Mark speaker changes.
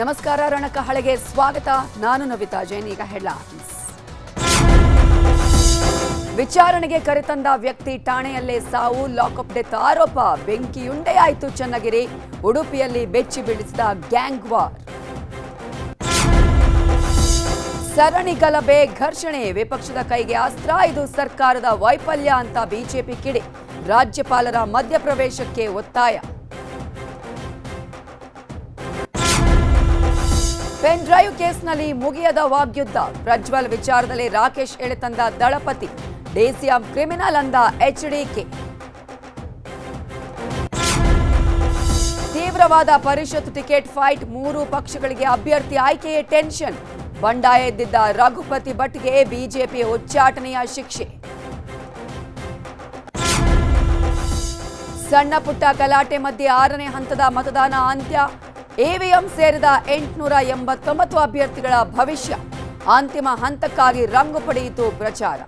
Speaker 1: ನಮಸ್ಕಾರ ರಣಕಹಳೆಗೆ ಸ್ವಾಗತ. ನಾನು ನವಿತಾ ಜೈನ್, ಈಗ ಹೆಡ್ಲೈನ್ಸ್ ವಿಚಾರಣೆಗೆ ಕರೆತಂದ ವ್ಯಕ್ತಿ ಠಾಣೆಯಲ್ಲೇ ಸಾವು ಲಾಕಪ್ ಡೆತ್ ಆರೋಪ. ಬೆಂಕಿಯುಂಡೆಯಾಯಿತು ಚನ್ನಗಿರಿ, ಉಡುಪಿಯಲ್ಲಿ ಬೆಚ್ಚಿ ಬೀಳಿಸಿದ ಗ್ಯಾಂಗ್ ವಾರ್. ಸರಣಿ ಗಲಭೆ, ಘರ್ಷಣೆ. ವಿಪಕ್ಷದ ಕೈಗೆ ಅಸ್ತ್ರ, ಇದು ಸರ್ಕಾರದ ವೈಫಲ್ಯ ಅಂತ ಬಿಜೆಪಿ ಕಿಡಿ. ರಾಜ್ಯಪಾಲರ ಮಧ್ಯಪ್ರವೇಶಕ್ಕೆ ಒತ್ತಾಯ. ಪೆನ್ ಡ್ರೈವ್ ಕೇಸ್ನಲ್ಲಿ ಮುಗಿಯದ ವಾಗ್ಯುದ್ಧ. ಪ್ರಜ್ವಲ್ ವಿಚಾರದಲ್ಲಿ ರಾಕೇಶ್ ಎಳೆತಂದ ದಳಪತಿ. ಡಿಸಿಎಂ ಕ್ರಿಮಿನಲ್ ಅಂದ ಎಚ್ಡಿಕೆ ತೀವ್ರವಾದ ಪರಿಷತ್ ಟಿಕೆಟ್ ಫೈಟ್, ಮೂರು ಪಕ್ಷಗಳಿಗೆ ಅಭ್ಯರ್ಥಿ ಆಯ್ಕೆಯೇ ಟೆನ್ಷನ್. ಬಂಡಾಯ ಎದ್ದಿದ್ದ ರಘುಪತಿ ಭಟ್ಗೆ ಬಿಜೆಪಿ ಉಚ್ಚಾಟನೆಯ ಶಿಕ್ಷೆ. ಸಣ್ಣ ಪುಟ್ಟ ಗಲಾಟೆ ಮಧ್ಯೆ ಆರನೇ ಹಂತದ ಮತದಾನ ಅಂತ್ಯ. ಎವಿಎಂ ಸೇರಿದ ಎಂಟುನೂರ ಎಂಬತ್ತೊಂಬತ್ತು ಅಭ್ಯರ್ಥಿಗಳ ಭವಿಷ್ಯ. ಅಂತಿಮ ಹಂತಕ್ಕಾಗಿ ರಂಗು ಪಡೆಯಿತು ಪ್ರಚಾರ.